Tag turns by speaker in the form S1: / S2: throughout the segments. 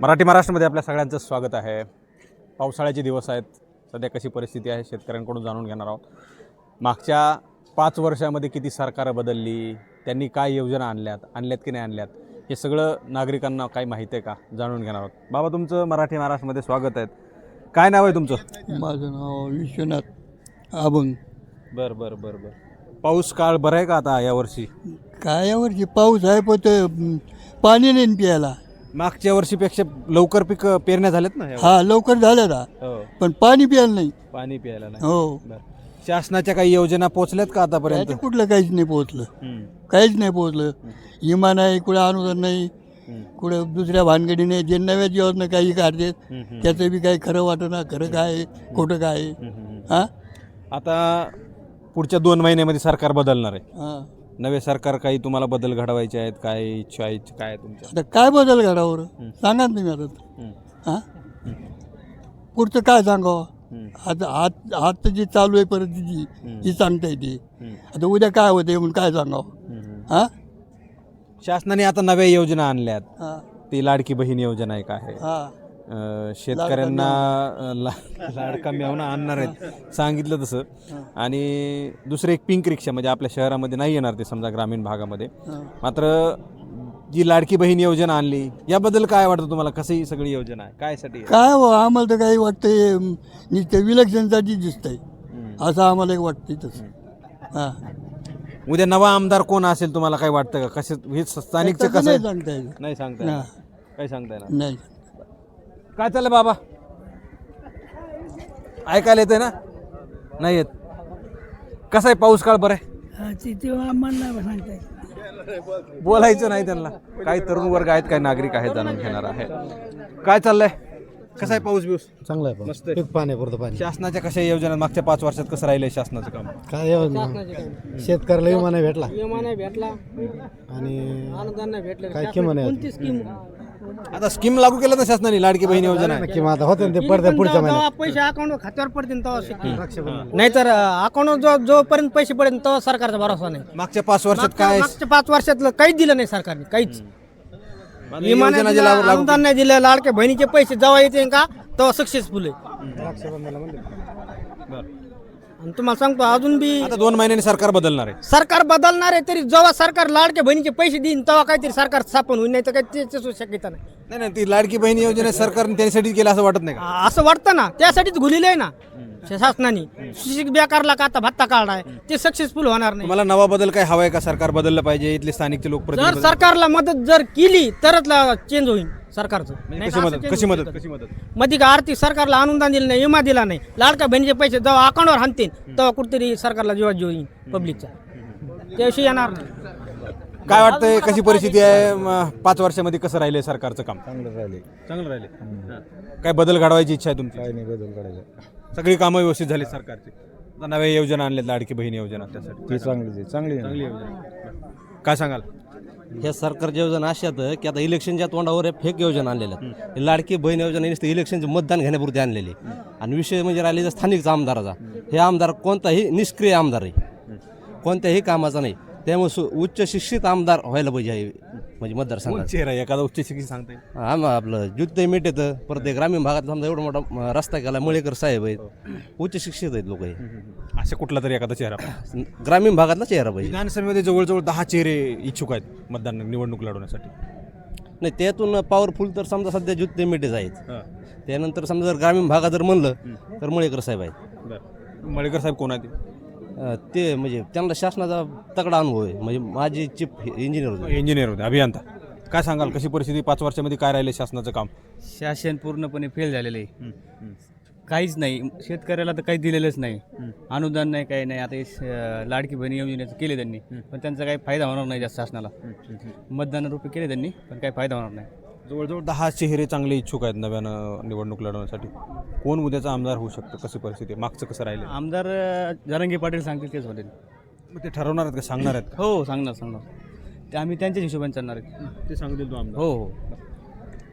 S1: मराठी महाराष्ट्रामध्ये आपल्या सगळ्यांचं स्वागत आहे. पावसाळ्याचे दिवस आहेत. सध्या कशी परिस्थिती आहे शेतकऱ्यांकडून जाणून घेणार आहोत. मागच्या पाच वर्षामध्ये किती सरकारं बदलली त्यांनी काय योजना आणल्यात आणल्यात की नाही आणल्यात हे सगळं नागरिकांना काही माहिती आहे का? जाणून घेणार आहोत. बाबा तुमचं मराठी महाराष्ट्रामध्ये स्वागत आहे. काय नाव आहे तुमचं?
S2: माझं नाव विश्वनाथ अभंग
S1: बरं बरं बरं बरं. पाऊस काळ बरं आहे का आता यावर्षी
S2: काय यावरची पाऊस आहे पण ते पाणी नाही प्यायला.
S1: मागच्या वर्षीपेक्षा लवकर पीक पेरण्या झाल्यात ना?
S2: हा लवकर झालं ना
S1: हो
S2: पण पाणी प्यायला नाही
S1: पाणी प्यायला नाही
S2: हो
S1: बरं. शासनाच्या काही योजना पोहोचल्यात का आतापर्यंत
S2: त्याचं कुठलं काहीच नाही पोहोचलं
S1: हम्म.
S2: काहीच नाही पोहोचलं इमा नाही कुठं अनुदान नाही
S1: हम्म.
S2: कुठं दुसऱ्या भानगडी नाही जे नव्याच योजना काही
S1: हम्म, हम्म.
S2: त्याचं बी काही खरं वाटत ना खरं काय आहे, खोटं काय आहे.
S1: हम्म, हम्म.
S2: हा
S1: आता पुढच्या दोन महिन्यामध्ये सरकार बदलणार आहे
S2: हा
S1: नवे सरकार काही तुम्हाला बदल घडवायचे आहेत? काय इच्छा आहे काय आहे तुमच्या?
S2: आता काय बदल घडावर सांगा ना तुम्ही आता. हा? पुढचं काय सांगावं. आता आज आजचं जी चालू आहे परिस्थिती ही सांगता येते. आता उद्या काय होते म्हणून काय सांगावं. हा?
S1: शासनाने आता नव्या योजना आणल्यात.
S2: हा.
S1: ती लाडकी बहीण योजना एक आहे.
S2: हा.
S1: अं, शेतकऱ्यांना ला- लाडका मेवना आणणार आहेत. सांगितलं तसं. आणि दुसरं एक पिंक रिक्षा म्हणजे आपल्या शहरामध्ये नाही येणार ते समजा ग्रामीण भागामध्ये.
S2: हा.
S1: मात्र जी लाडकी बहीण योजना आणली याबद्दल काय वाटतं तुम्हाला? कशी ही सगळी योजना आहे? काय साठी आहे?
S2: काय हो आम्हाला तर काही वाटतंय अं, नुसतं विलक्षणसाठी दिसतंय.
S1: हम्म.
S2: असं आम्हाला एक वाटतंय तसं. हा.
S1: उद्या नवा आमदार कोण असेल तुम्हाला काय वाटतं का? कसे हे स्थानिकचं कसं
S2: नाही
S1: आहे?
S2: सांगता येत
S1: नाही सांगता
S2: हा.
S1: येणार. काही सांगता येणार?
S2: नाही.
S1: काय चाललं बाबा? ऐकायला येतंय ना? नाही येत. कसा आहे पाऊस काळ बरं आहे? बोलायचं नाही त्यांना. काही तरुण वर्ग आहेत काही नागरिक आहेत जाणून घेणार आहे. काय चाललंय? कसा आहे पाऊस बिऊस?
S3: चांगलं आहे
S1: मस्त आहे.
S3: पीक पाणी पुरतं पाणी.
S1: शासनाच्या कशा योजना मागच्या पाच वर्षात कसं राहिलंय शासनाचं काम?
S3: काय योजना शेतकऱ्याला विमा नाही भेटला.
S4: विमा नाही भेटला.
S3: आणि
S4: अनुदान नाही भेटलं.
S3: काय किंमत नाही
S4: कोणती स्कीम?
S1: आता स्कीम लागू केलं ना शासनाने लाडकी बहीण योजना.
S3: किंवा आता होते ते पडते पुढच्या महिन्यात.
S4: पैसे अकाउंट खात्यावर पडतील तेव्हा नाहीतर अकाउंट जो जोपर्यंत पैसे पडेल तेव्हा सरकारचा भरोसा नाही.
S1: मागच्या पाच वर्षात काय?
S4: मागच्या पाच वर्षातलं काहीच दिलं नाही सरकारने काहीच.
S1: योजना जे लागू- लागू
S4: अनुदान नाही दिलं लाडक्या बहिणीचे पैसे जेव्हा येते का तेव्हा सक्सेसफुल आहे. आणि तुम्हाला सांगतो अजून बी
S1: आता दोन महिन्यांनी सरकार बदलणार आहे.
S4: सरकार बदलणार आहे तरी जेव्हा सरकार लाडक्या बहिणीचे पैसे देईन तेव्हा काहीतरी सरकार स्थापन होईल नाही तर काही त्याची शक्यता नाही.
S1: नाही नाही ती लाडकी बहीण योजना सरकारने त्यासाठी केलं असं वाटत नाही का?
S4: असं वाटतं ना त्यासाठीच घुलेलं आहे ना. शासनाने. सुशिक बेकारला का आता भत्ता काढलाय ते सक्सेसफुल होणार नाही.
S1: तुम्हाला नवा बदल काय हवाय का? सरकार बदललं पाहिजे इथले स्थानिकचे
S4: जर
S1: लोकप्रतिनिधी
S4: सरकारला मदत जर केली तरच चेंज होईल सरकारचं.
S1: म्हणजे
S4: नाही
S1: कशी मदत? कशी मदत? कशी मदत.
S4: मध्ये का आर्थिक सरकारला अनुदान दिलं नाही विमा दिला नाही. लाडका बहिणीचे पैसे जेव्हा अकाउंटवर हाणतील तेव्हा कुठेतरी सरकारला जीवा जीव येईल पब्लिकचा त्याविषयी येणार नाही.
S1: काय वाटतंय कशी परिस्थिती आहे? म, पाच वर्षामध्ये कसं राहिलंय सरकारचं काम?
S3: चांगलं राहिले
S1: चांगलं राहिले काय बदल घडवायची इच्छा आहे तुमची?
S3: काही नाही बदल काढायचा
S1: सगळी कामं व्यवस्थित झाली सरकारची. आता नव्या योजना आणल्यात लाडकी बहीण योजना त्यासाठी.
S3: ती चांगलीच आहे चांगली आहे
S1: चांगली योजना. आहे. काय सांगाल?
S5: ह्या सरकारच्या योजना अशा आहेत की आता इलेक्शनच्या तोंडावर हे फेक योजना आणलेल्या आहेत. ही लाडकी बहीण योजना नुसतं इलेक्शनचे मतदान घेण्यापुरती आणलेली आणि विषय म्हणजे राहिलेला स्थानिकचा आमदाराचा. हे आमदार कोणताही निष्क्रिय आमदार आहे. कोणत्याही कामाचा नाही. त्यामुळे सु उच्च शिक्षित आमदार व्हायला पाहिजे हे म्हणजे मतदारसंघात.
S1: चेहरा आहे, एखादा उच्च शिक्षित सांगता येईल.
S5: आम आपलं जुत्ते मीठ येतं. परत ग्रामीण भागात समजा एवढा मोठा रस्ता केला मळेकर साहेब आहेत. उच्च शिक्षित आहेत लोक हे.
S1: असा कुठला तरी एखादा चेहरा
S5: ग्रामीण भागातला चेहरा पाहिजे.
S1: विधानसभेमध्ये जवळजवळ दहा चेहरे इच्छुक आहेत मतदान निवडणूक लढवण्यासाठी.
S5: नाही त्यातून पॉवरफुल तर समजा सध्या जुत्ते मिठेच आहेत. त्यानंतर समजा जर ग्रामीण भागात जर म्हणलं तर मळेकर साहेब आहेत.
S1: बरं. मळेकर साहेब कोण आहेत? ते?
S5: म्हणजे त्यांना शासनाचा तगडा अनुभव आहे. म्हणजे माझी चिफ इंजिनियर होते.
S1: इंजिनियर होते. अभियंता. काय सांगाल कशी परिस्थिती? पाच वर्षामध्ये काय राहिले शासनाचं काम?
S6: शासन पूर्णपणे फेल झालेलं आहे. काहीच नाही. शेतकऱ्याला तर काही दिलेलंच नाही. अनुदान नाही काही नाही. आता हे श- लाडकी बहिणी योजनेचं केले त्यांनी. पण त्यांचा काही फायदा होणार नाही जास्त शासनाला. मतदान रुपये केले त्यांनी पण काही फायदा होणार नाही.
S1: जवळजवळ दहा चेहरे चांगले इच्छुक आहेत नव्यानं निवडणूक लढवण्यासाठी. कोण उद्याचा आमदार होऊ शकतो? कशी परिस्थिती आहे? मागचं कसं राहिलं
S6: आमदार जरांगे पाटील सांगतील तेच होतील
S1: मग ते ठरवणार आहेत का? सांगणार आहेत का?
S6: हो सांगणार सांगणार. ते आम्ही त्यांच्याच हिशोबाने चालणार आहेत.
S1: ते सांगतील तो आमदार.
S6: हो हो.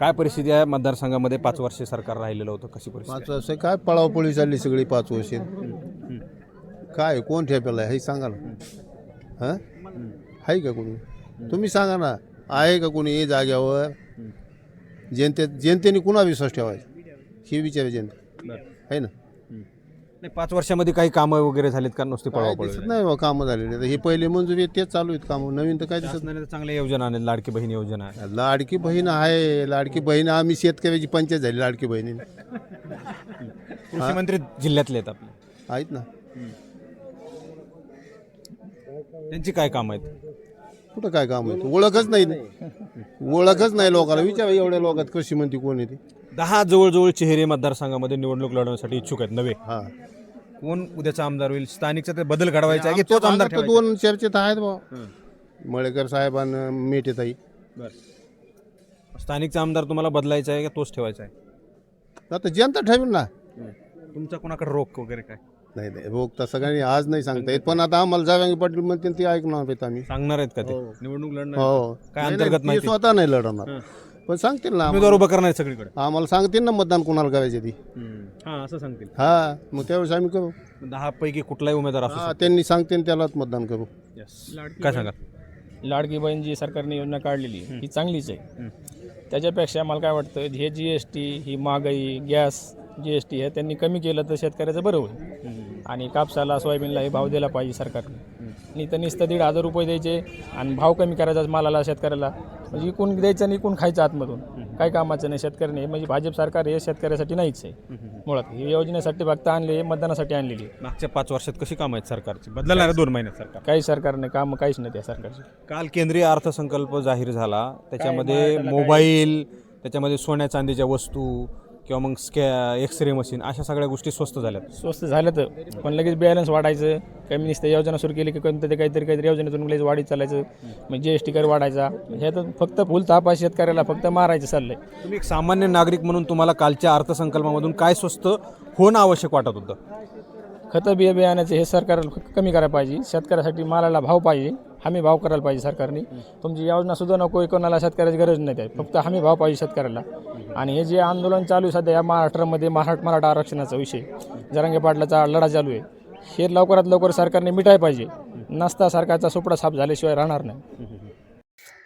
S1: काय परिस्थिती आहे? मतदारसंघामध्ये पाच वर्ष सरकार राहिलेलं होतं. कशी परिस्थिती
S7: पाच वर्ष? काय पळावपळी चालली सगळी पाच वर्ष? काय कोण ठेपेला? हे सांगा ना हां. आहे का कोणी? तुम्ही सांगा ना. आहे का कोणी जाग्यावर जनते जनतेने कुणा विश्वास ठेवायचा? हे विचार जनता. आहे ना?
S1: नाही पाच वर्षामध्ये काही कामं वगैरे झालीत का? नुसती
S7: काय
S1: पळवा
S7: दिसत नाही बा कामं झालेले हे पहिले मंजुरी आहेत तेच चालू आहेत कामं. नवीन तर काय दिसत
S1: शासनाने तर चांगल्या योजना आणल्या लाडकी बहीण योजना. आहे
S7: नाही. लाडकी बहीण आहे लाडकी बहीण आम्ही शेतकऱ्याची पंचायत झाली लाडकी बहिणीने.
S1: कृषी मंत्री जिल्ह्यातले आहेत आपले.
S7: आहेत ना?
S1: त्यांची काय कामं आहेत?
S7: कुठं काय काम आहे ओळखच नाही ओळखच नाही लोकांना. विचारा एवढ्या लोकात कृषी मंत्री कोण येते
S1: दहा जवळजवळ चेहरे मतदारसंघामध्ये निवडणूक लढवण्यासाठी इच्छुक आहेत नवे
S7: हा.
S1: कोण उद्याचा आमदार होईल स्थानिकचा ते बदल घडवायचा आहे की तोच आमदार
S7: दोन चर्चेत आहेत बा मळेकर साहेबांना मेटेताई
S1: ठेवायचा? स्थानिकचा आमदार तुम्हाला बदलायचा आहे का तोच ठेवायचा आहे?
S7: आता जनता ठेवेल ना.
S1: तुमचा कोणाकडे रोख वगैरे काय?
S7: नाही नाही. रोग तर सगळ्यांनी आज नाही सांगता येत पण आता आम्हाला जावंगी पाटील म्हणते ते ऐकणार आहेत आम्ही.
S1: सांगणार आहेत का ते? निवडणूक लढणार
S7: हो.
S1: काय
S7: नाही,
S1: अंतर्गत
S7: नाही, ते
S1: माहिती?
S7: स्वतः नाही लढवणार पण सांगतील ना
S1: उमेदवार उभं करणार आहेत सगळीकडे.
S7: आम्हाला सांगतील ना मतदान कोणाला करायचे ती.
S1: हां. असं सांगतील.
S7: हा मग त्यावेळेस आम्ही करू.
S1: दहा पैकी कुठलाही उमेदवार असू
S7: हा त्यांनी सांगते त्यालाच मतदान करू.
S1: शकतो काय सांगाल?
S8: लाडकी बहीण जी सरकारने योजना काढलेली ही. चांगलीच आहे. त्याच्यापेक्षा मला काय वाटतं हे जी एस टी ही महागाई गॅस जी एस टी हे त्यांनी कमी केलं तर शेतकऱ्याचं बरं होईल. आणि कापसाला सोयाबीनला हे भाव दिला पाहिजे सरकारने. नाही तर नुसतं दीड हजार रुपये द्यायचे आणि भाव कमी करायचा मालाला शेतकऱ्याला. म्हणजे इकून द्यायचं आणि इकून खायचं आतमधून. काय कामाचं नाही शेतकऱ्याने म्हणजे भाजप सरकार हे शेतकऱ्यासाठी नाहीच आहे. मुळात ही योजनेसाठी फक्त आणली हे मतदानासाठी आणलेली आहे.
S1: मागच्या पाच वर्षात कशी कामं आहेत सरकारची? बदलणार आहे दोन महिन्यात सरकार?
S8: काही सरकारने कामं काहीच नाही त्या सरकारची.
S1: काल केंद्रीय अर्थसंकल्प जाहीर झाला. त्याच्यामध्ये मोबाईल त्याच्यामध्ये सोन्या चांदीच्या वस्तू किंवा मग स्कॅ एक्सरे मशीन अशा सगळ्या गोष्टी स्वस्त झाल्यात.
S8: स्वस्त झालं तर पण लगेच बॅलन्स वाढायचं. कमी नुसतं योजना सुरू केली की कोणतं ते काहीतरी काहीतरी योजनेतून लगेच वाढीत चालायचं. मग जी एस टी कर वाढायचा. हे तर फक्त फुल तापा शेतकऱ्याला फक्त मारायचं चाललंय.
S1: तुम्ही एक सामान्य नागरिक म्हणून तुम्हाला कालच्या अर्थसंकल्पामधून काय स्वस्त होणं आवश्यक वाटत होतं?
S8: खतं बिया बियाण्याचे हे सरकार कमी करायला पाहिजे. शेतकऱ्यासाठी मालाला भाव पाहिजे. हमी भाव करायला पाहिजे सरकारने. तुमची योजना सुद्धा नको कोणाला शेतकऱ्याची गरज नाही आहे फक्त हमी भाव पाहिजे शेतकऱ्याला. आणि हे जे आंदोलन चालू आहे सध्या या महाराष्ट्रामध्ये महाराष्ट्र मराठा आरक्षणाचा विषय. जरांगे पाटलाचा लढा चालू आहे. हे लवकरात लवकर सरकारने मिटाय पाहिजे. नसता सरकारचा सुपडा साफ झाल्याशिवाय राहणार नाही.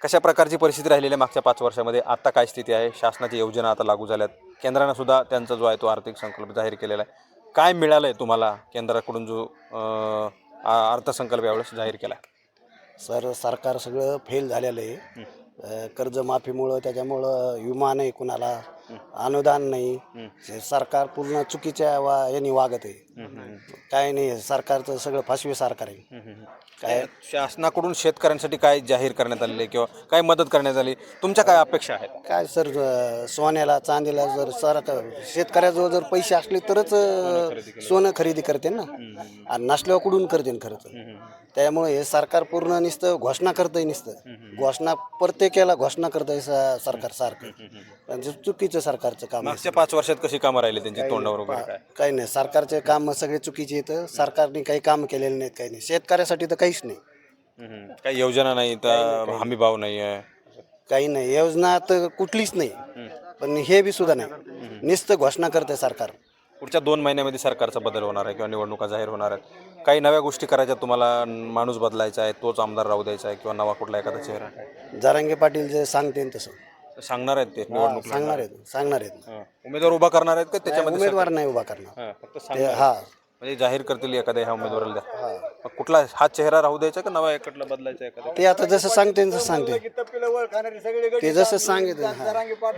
S1: कशा प्रकारची परिस्थिती राहिलेली आहे मागच्या पाच वर्षामध्ये? आता काय स्थिती आहे? शासनाची योजना आता लागू झाल्यात. केंद्रानं सुद्धा त्यांचा जो आहे तो आर्थिक संकल्प जाहीर केलेला आहे. काय मिळालं आहे तुम्हाला केंद्राकडून जो अर्थसंकल्प यावेळेस जाहीर केला आहे
S9: सर सरकार सगळं फेल झालेलं आहे. अ, कर्जमाफीमुळं त्याच्यामुळं विमा नाही कुणाला अनुदान नाही. हे सरकार पूर्ण चुकीच्या वा यांनी वागत आहे. काय नाही सरकारचं सगळं फसवे सरकार आहे. काय?
S1: शासनाकडून शेतकऱ्यांसाठी काय जाहीर करण्यात आलेले आहे किंवा काय मदत करण्यात आली? तुमच्या काय अपेक्षा आहेत?
S9: काय सर अ, सोन्याला चांदीला जर सरकार शेतकऱ्याजवळ जर पैसे असले तरच अ, सोनं खरेदी करते ना. आणि नसल्यावर कुठून करते खरं तर? त्यामुळे हे सरकार पूर्ण नुसतं घोषणा करतंय नुसतं. घोषणा प्रत्येकाला घोषणा करतंय स- सरकार सारखं. जे चुकीचं सरकारचं काम आहे.
S1: मागच्या पाच वर्षात कशी कामं राहिली त्यांची तोंडावर वगैरे काय?
S9: काही नाही सरकारचे काम सगळे चुकीचे आहेत. सरकारने काही काम केलेले नाहीत काही नाही. शेतकऱ्यासाठी तर काहीच नाही.
S1: हम्म. काही योजना नाही तर हमी भाव नाही आहे.
S9: काही नाही योजना तर कुठलीच नाही. पण हे बी सुद्धा नाही. नुसतं घोषणा करते सरकार.
S1: पुढच्या दोन महिन्यामध्ये सरकारचा बदल होणार आहे किंवा निवडणुका जाहीर होणार आहेत. काही नव्या गोष्टी करायच्या तुम्हाला? माणूस बदलायचा आहे तोच आमदार राहू द्यायचा आहे किंवा नवा कुठला एखादा चेहरा?
S9: जारांगे पाटील जे सांगते तसं.
S1: सांगणार आहेत ते निवडणूक
S9: सांगणार आहेत सांगणार आहेत.
S1: हां. उमेदवार उभा करणार आहेत का त्याच्यामध्ये
S9: उमेदवार नाही उभा करणार.
S1: हां, फक्त
S9: ते
S1: सांगणार.
S9: हा.
S1: म्हणजे जाहीर करतील एखाद्या ह्या उमेदवाराला द्या. मग कुठला हा चेहरा राहू द्यायचा का नवा एकटला बदलायचा एखादा?
S9: ते आता जसं सांगते तसं सांगते. ते जसं सांगितलं हा.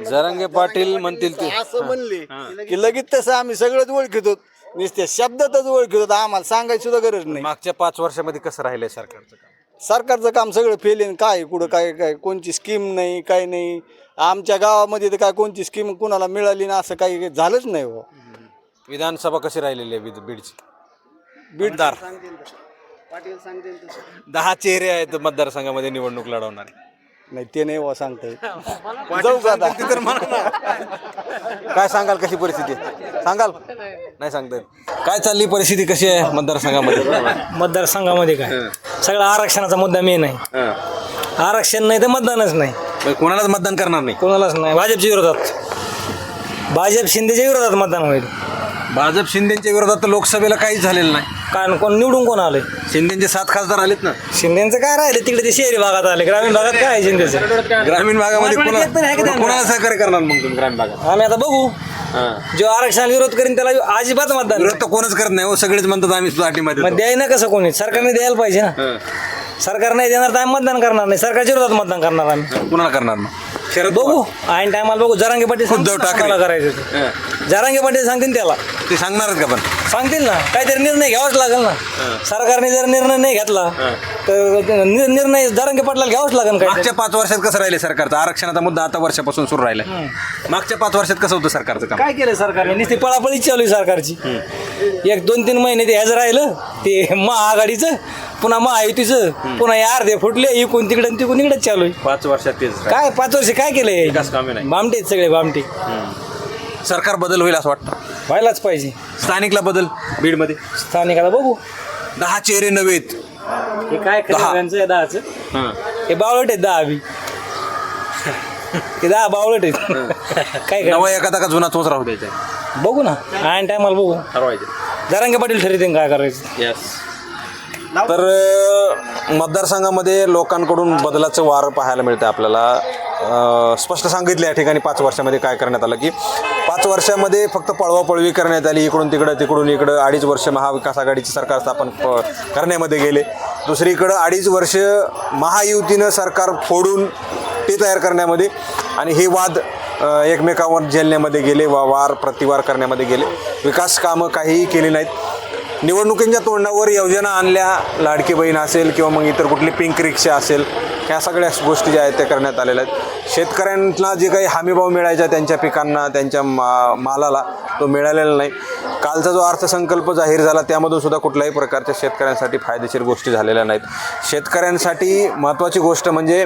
S1: जरांगे पाटील म्हणतील ते.
S10: असं म्हणले की लगेच तसं आम्ही सगळंच ओळखितो नुसत्या शब्दातच ओळखितो आम्हाला सांगायची सुद्धा गरज नाही.
S1: मागच्या पाच वर्षामध्ये कसं राहिलंय सरकारचं काम?
S10: सरकारचं काम सगळं फेल आहे. काय कुठं काय काय कोणची स्कीम नाही काय नाही. आमच्या गावामध्ये तर काय कोणची स्कीम कुणाला मिळाली ना असं काही झालंच नाही हो.
S1: विधानसभा कशी राहिलेली आहे बीड- बीडची? बीडदार दहा चेहरे आहेत मतदारसंघामध्ये निवडणूक लढवणार.
S10: नाही ते नाही हो सांगता येत जाऊ का आता
S1: तर म्हणा ना. काय सांगाल कशी परिस्थिती? आहे? सांगाल? नाही सांगता येत काय चालली परिस्थिती कशी आहे मतदारसंघामध्ये?
S4: मतदारसंघामध्ये काय? सगळा आरक्षणाचा मुद्दा मेन आहे. आरक्षण नाही तर मतदानच नाही.
S1: मग कोणालाच मतदान करणार नाही?
S4: कोणालाच नाही. भाजपच्या विरोधात. भाजप शिंदेच्या विरोधात मतदान होईल.
S1: भाजप शिंदेच्या विरोधात तर लोकसभेला काहीच झालेलं नाही.
S11: कारण कोण निवडून कोण आले
S1: शिंदेचे सात खासदार आलेत ना.
S11: शिंदेचं काय राहिले तिकडे ते शहरी भागात आले. ग्रामीण भागात काय आहे शिंदेचं?
S1: ग्रामीण भागामध्ये कोणा-? कोणाला सहकार्य करणार मग तुम्ही ग्रामीण भागात?
S11: आम्ही आता बघू. जो आरक्षणाला विरोध करीन त्याला अजिबात मतदान
S1: विरोध तर कोणच करत नाही हो. सगळेच म्हणतात आम्ही पाठीमध्ये
S11: मग द्याय ना कसं कोणी? सरकारने द्यायला पाहिजे ना. सरकार नाही देणार तर आम्ही मतदान करणार नाही. सरकारच्या विरोधात मतदान करणार आम्ही.
S1: कुणाला करणार मग? शरद
S11: बघू. ऐन टायमाला बघू. जरांगे पाटील
S1: उद्धव
S11: सांगतील ना
S1: ठाकरे.
S11: कोणाला करायचं ते. जरांगे पाटील सांगतील त्याला.
S1: ते सांगणारच का पण?
S11: सांगतील ना. काहीतरी निर्णय घ्यावाच लागेल ना. सरकारने जर निर्णय नाही घेतला तर नि- निर्णय जरांगे पाटलाला घ्यावाच लागेल काय
S1: मागच्या पाच वर्षात कसं राहिले सरकारचं? आरक्षणाचा मुद्दा आता वर्षापासून सुरू राहिला मागच्या पाच वर्षात कसं होतं सरकारचं काम?
S11: काय केलं सरकारने? नुसती पळापळी चालू आहे सरकारची. एक दोन तीन महिने ते ह्याच राहिलं ते महाआघाडीचं पुन्हा महायुतीचं पुन्हा हे अर्धे फुटले इकून तिकडे तिकून इकडेच चालू आहे.
S1: पाच वर्षात तेच
S11: काय पाच वर्ष काय केलंय?
S1: विकास कामे नाही.
S11: बामटे आहेत सगळे बामटे.
S1: सरकार बदल होईल असं वाटतं.
S11: व्हायलाच पाहिजे.
S1: स्थानिकला बदल. बीडमध्ये?
S11: स्थानिकाला बघू.
S1: दहा चेहरे नव्हेत
S11: हे काय
S1: दहा.
S11: खरं दहाचं? हे. बावळट आहेत दहा बी. हे दहा बावळट आहेत. काय काय
S1: नवा एखादा का जुना तोच राहू द्यायचा?
S11: बघू ना. आयन टायमाला बघू.
S1: ठरवायचे.
S11: जरांगे पाटील ठरवते काय करायचं.
S1: येस तर अ, मतदारसंघामध्ये लोकांकडून बदलाचं वार पाहायला मिळतं आपल्याला. स्पष्ट सांगितलं या ठिकाणी पाच वर्षामध्ये काय करण्यात आलं की पाच वर्षामध्ये फक्त पळवापळवी करण्यात आली इकडून तिकडं तिकडून इकडं अडीच वर्ष महाविकास आघाडीचे सरकार स्थापन प- करण्यामध्ये गेले. दुसरीकडं अडीच वर्ष महायुतीनं सरकार फोडून ते तयार करण्यामध्ये आणि हे वाद एकमेकांवर झेलण्यामध्ये गेले वा वार प्रतिवार करण्यामध्ये गेले. विकास कामं काहीही केली नाहीत. निवडणुकींच्या तोंडावर योजना आणल्या लाडकी बहीण असेल किंवा मग इतर कुठली पिंक रिक्षा असेल ह्या सगळ्या गोष्टी ज्या आहेत त्या करण्यात आलेल्या आहेत. शेतकऱ्यांना जे काही हमीभाव मिळायचा त्यांच्या पिकांना त्यांच्या मा मालाला तो मिळालेला नाही. कालचा जो अर्थसंकल्प जाहीर झाला त्यामधून सुद्धा कुठल्याही प्रकारच्या शेतकऱ्यांसाठी फायदेशीर गोष्टी झालेल्या नाहीत. शेतकऱ्यांसाठी महत्त्वाची गोष्ट म्हणजे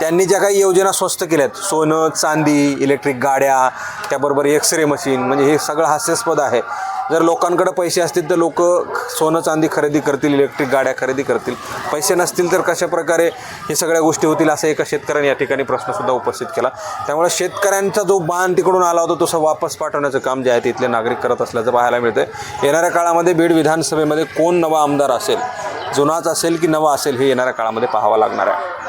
S1: त्यांनी ज्या काही योजना स्वस्त केल्यात सोनं चांदी इलेक्ट्रिक गाड्या त्याबरोबर एक्स रे मशीन म्हणजे हे सगळं हास्यास्पद आहे. जर लोकांकडे पैसे असतील तर लोक सोनं चांदी खरेदी करतील इलेक्ट्रिक गाड्या खरेदी करतील. पैसे नसतील तर कशा प्रकारे हे सगळ्या गोष्टी होतील असं एका शेतकऱ्याने या ठिकाणी प्रश्नसुद्धा उपस्थित केला. त्यामुळे शेतकऱ्यांचा जो बाण तिकडून आला होता तसं वापस पाठवण्याचं काम जे आहे तिथले नागरिक करत असल्याचं पाहायला मिळतं येणाऱ्या काळामध्ये बीड विधानसभेमध्ये कोण नवा आमदार असेल जुनाच असेल की नवा असेल हे येणाऱ्या काळामध्ये पाहावं लागणार आहे.